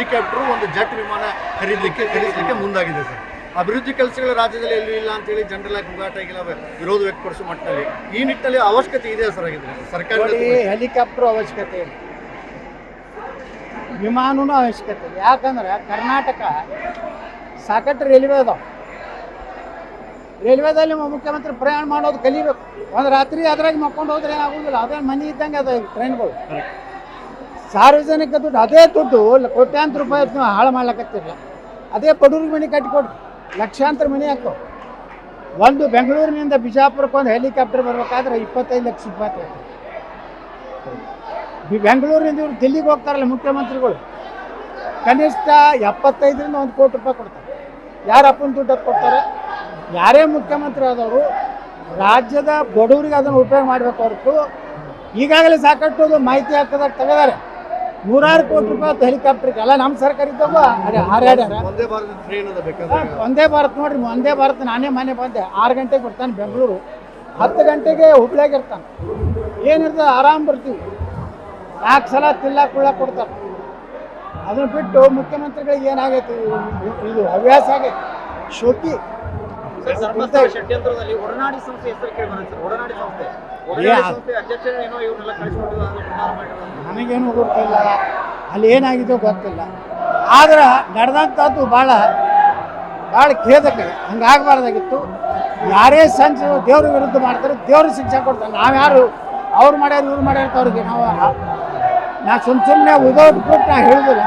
Helicopter ಒಂದು jet ವಿಮಾನ ಖರೀದಲಿಕ್ಕೆ ಖರೀದಿಸಲಿಕ್ಕೆ ಮುಂದಾಗಿದೆ ಸರ್. ಅಭಿವೃದ್ಧಿ ಕೆಲಸಗಳು ರಾಜ್ಯದಲ್ಲಿ ಎಲ್ಲೂ ಇಲ್ಲ ಅಂತೇಳಿ ಜನರಲ್ ಕೂಗಾಟ ಆಗಿಲ್ಲ ವಿರೋಧ ವ್ಯಕ್ತಪಡಿಸುವ ಮಟ್ಟದಲ್ಲಿ. ಈ ನಿಟ್ಟಿನಲ್ಲಿ ಅವಶ್ಯಕತೆ ಇದೆ ಸರ್ ಆಗಿದ್ರೆ ಸರ್ಕಾರ ಹೆಲಿಕಾಪ್ಟರ್ ಅವಶ್ಯಕತೆ ಇಲ್ಲ. ವಿಮಾನನೂ ಅವಶ್ಯಕತೆ ಇಲ್ಲ. ಯಾಕಂದ್ರೆ ಕರ್ನಾಟಕ ಸಾಕಷ್ಟು ರೈಲ್ವೆ ಅದಾವ. ರೈಲ್ವೆದಲ್ಲಿ ಮುಖ್ಯಮಂತ್ರಿ ಪ್ರಯಾಣ ಮಾಡೋದು ಕಲಿಬೇಕು. ಒಂದು ರಾತ್ರಿ ಅದ್ರಾಗ ಮಕ್ಕೊಂಡು ಹೋದ್ರೆ ಆಗುದಿಲ್ಲ ಅದೇ ಮನೆ ಇದ್ದಂಗೆ ಅದ ಟ್ರೈನ್ಗಳು ಸಾರ್ವಜನಿಕ ದುಡ್ಡು, ಅದೇ ದುಡ್ಡು ಕೋಟ್ಯಾಂತರ ರೂಪಾಯಿ ನೀವು ಹಾಳು ಮಾಡ್ಲಕತ್ತಿರಲ್ಲ ಅದೇ ಬಡವ್ರಿಗೆ ಮನೆ ಕಟ್ಟಿಕೊಡ್ರಿ ಲಕ್ಷಾಂತರ ಮನೆ ಹಾಕೋ. ಒಂದು ಬೆಂಗಳೂರಿನಿಂದ ಬಿಜಾಪುರಕ್ಕೆ ಒಂದು ಹೆಲಿಕಾಪ್ಟರ್ ಬರ್ಬೇಕಾದ್ರೆ ಇಪ್ಪತ್ತೈದು ಲಕ್ಷ ರೂಪಾಯಿ. ಬೆಂಗಳೂರಿನಿಂದ ಇವ್ರು ದಿಲ್ಲಿಗೆ ಹೋಗ್ತಾರಲ್ಲ ಮುಖ್ಯಮಂತ್ರಿಗಳು. ಕನಿಷ್ಠ ಎಪ್ಪತ್ತೈದರಿಂದ ಒಂದು ಕೋಟಿ ರೂಪಾಯಿ ಕೊಡ್ತಾರೆ. ಯಾರು ಅಪ್ಪನ ದುಡ್ಡು ಅದು ಕೊಡ್ತಾರೆ? ಯಾರೇ ಮುಖ್ಯಮಂತ್ರಿ ಆದವರು ರಾಜ್ಯದ ಬಡವರಿಗೆ ಅದನ್ನು ಉಪಯೋಗ ಮಾಡಬೇಕು ಹೊರತು ಈಗಾಗಲೇ ಸಾಕಷ್ಟು ಮಾಹಿತಿ ಹಾಕೋದಾಗ ತೆಗೆದಾರೆ. ನೂರಾರು ಕೋಟಿ ರೂಪಾಯಿ ಹೆಲಿಕಾಪ್ಟರ್ ಹೆಲಿಕಾಪ್ಟರ್ಗೆ ಅಲ್ಲ ನಮ್ಮ ಸರ್ಕಾರ ಇದ್ದವ ಹಾರಾಡ್ಯಾರ ಒಂದೇ ಭಾರತ ನೋಡ್ರಿ ಒಂದೇ ಭಾರತ್ ನಾನೇ ಮನೆ ಬಂದೆ. ಆರು ಗಂಟೆಗೆ ಬರ್ತಾನೆ ಬೆಂಗಳೂರು. ಹತ್ತು ಗಂಟೆಗೆ ಹುಬ್ಳ್ಯಾಗ ಇರ್ತಾನೆ. ಏನಿರ್ತದೆ ಆರಾಮ್ ಬರ್ತೀವಿ. ನಾಲ್ಕು ಸಲ ತಿಲ್ಲ ಕುಳ್ಳ ಕೊಡ್ತಾರೆ ಅದನ್ನ ಬಿಟ್ಟು ಮುಖ್ಯಮಂತ್ರಿಗಳಿಗೆ ಏನಾಗೈತಿ? ಇದು- ಹವ್ಯಾಸ ಆಗೈತಿ. ಶೋಕಿ. ಷಡ್ಯಂತ್ರದಲ್ಲಿ ಒಡನಾಡಿ ಸಂಸ್ಥೆ ಹೆಸರು ಕೇಳಿ ಬರುತ್ತೆ ಸರ್ ಒಡನಾಡಿ ಸಂಸ್ಥೆ. ಒಡನಾಡಿ ನನಗೇನು ಗೊತ್ತಿಲ್ಲ. ಅಲ್ಲಿ ಏನಾಗಿದೆಯೋ ಗೊತ್ತಿಲ್ಲ. ಆದ್ರೆ ನಡೆದಂಥದ್ದು ಭಾಳ ಭಾಳ ಖೇದಕ ಹಂಗಾಗಬಾರ್ದಾಗಿತ್ತು. ಯಾರೇ ಸಂಚು ದೇವ್ರ ವಿರುದ್ಧ ಮಾಡ್ತಾರೆ ದೇವ್ರ ಶಿಕ್ಷೆ ಕೊಡ್ತಾರೆ. ನಾವ್ಯಾರು ಅವ್ರು ಮಾಡ್ಯಾರ ಇವ್ರು ಮಾಡ್ಯಾರ ಅವ್ರಿಗೆ ನಾವು ನಾ ಸುಮ್ ಸುಮ್ಮನೆ ವಿದೌಟ್ ಪ್ರೂಫ್ ನಾ ಹೇಳುದಿಲ್ಲ.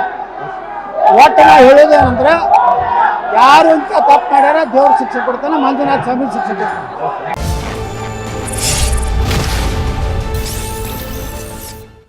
ಒಟ್ಟು ನಾ ಹೇಳೋದೇನಂದ್ರೆ ಯಾರು ಅಂತ ತಪ್ಪು ಮಾಡ್ಯಾರ ದೇವ್ರ ಶಿಕ್ಷೆ ಕೊಡ್ತಾನೆ ಮಂಜುನಾಥ್ ಸ್ವಾಮಿ ಶಿಕ್ಷೆ ಕೊಡ್ತಾನೆ.